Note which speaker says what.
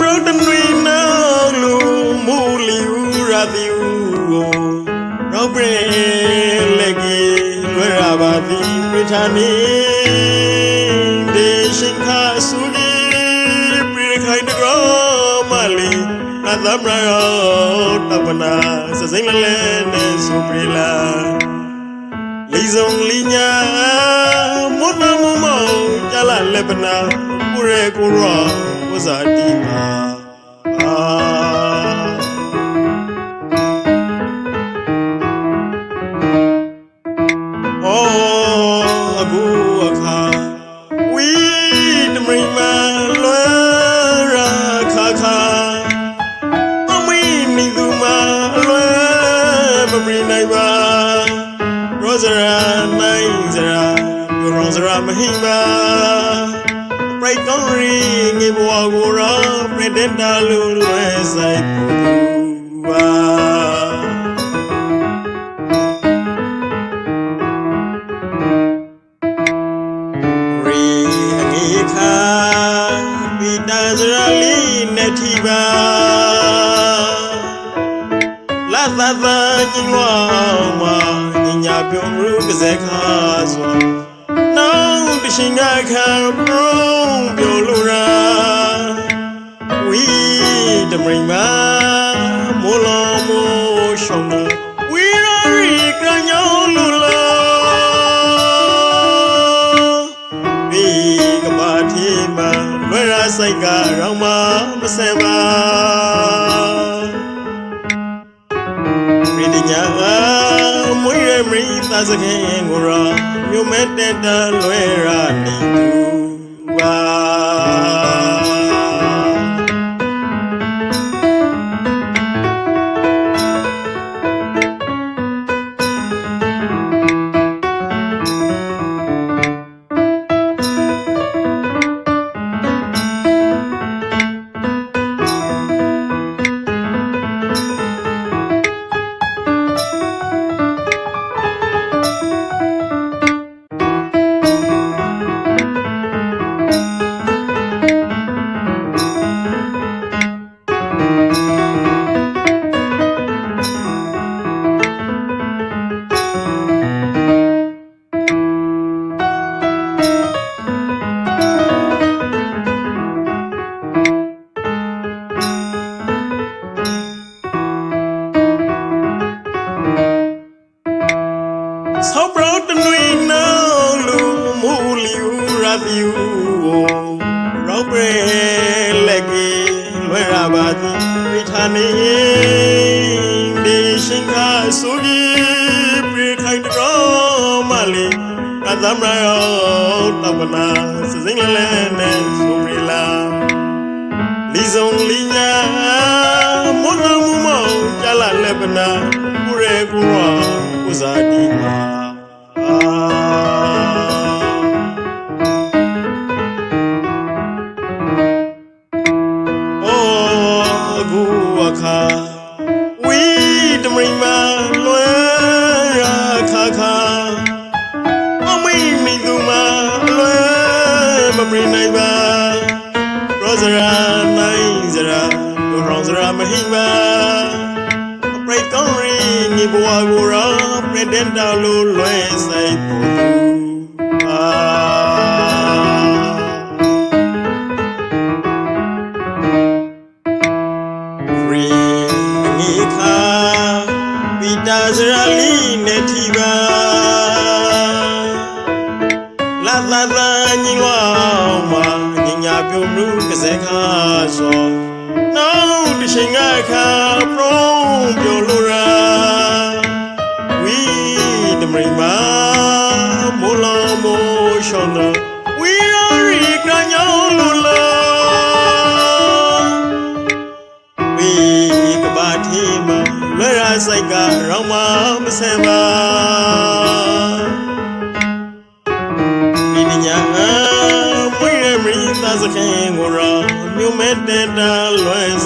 Speaker 1: ဆောင်းပြောတနွေနာလူမူလီဦးရာတီဦးရောပရင်လက်ကြီးလွယ်ရပါသည်ပ ရိသန်နီဒေ ရှင်ခါဆူလီပြိခိုင်တကောမလီအသမရယောတပနာစစိမ့်လဲလဲနဲ့ဆူပရီလာလီစုံလီညာမွန်းမမမောင်ကြလာလက်ပနာကိုရဲကိုရောဝဇာတိမာအာအော်အကူအခါဝီတမိန်မလွယ်ရာခါခါအမိမိသူမလွယ်မပရိနိုင်ပါ Rosara nai zara Rosara mahima Pray con ring i bwa go ra pretenda lu lwe sai pu ba Ri angi kha pi da zara li ne thi ba လာသာသာညီဝမညညာပြုံးရုကစဲခါစွာနောင်တ ရှင်ကခံပရုံးပြောလိုရာဝီတမရင်မမိုးလောမိုးရှောင်းလို့ဝီရာရီကညောင်းလိုလာဒီကဘာတီမလွယ်ရာစိတ်ကရောင်မမဆဲပါရိတညာမွေရမီသာစခင်ကိုရမြို့မဲ့တက်တလွဲရ ဦးရာသီဦးရောပရင်လက်ကြီးလွယ်ရပါသည်ပိဌာနေဒီရှင်ကဆူကြီးပြေခိုင်တရောမလီကသမရယောတပနာစစိမ့်လဲလဲနဲ့ဆူပရီလာလီစုံလီညာမွန်းမမမောင်ကြလာလက်ပနာကိုရဲကိုရောဥဇာတိမာ Rosara mahima Pray con ring ni bwa go ra pretenda lo lwe sai pu Ri ni kha Pita zara li ne thi ba လာလာလာညီဝမညညာပြုံးမှုကစဲခါဆိုနောက်တ ရှင်ကခါပရုံးပြောလိုရာဝီတမရိမမိုးလောမိုးရှောင်းတော့ဝီရာရီကညောင်းလိုလာဝီကဘာတီမလွယ်ရာစိတ်ကရောင်မမဆဲပါဒီညညာမွေရမီသာစခင်ကိုရောမြို့မဲ့တဲ့တာလွယ်ဆိုင်ပူပါ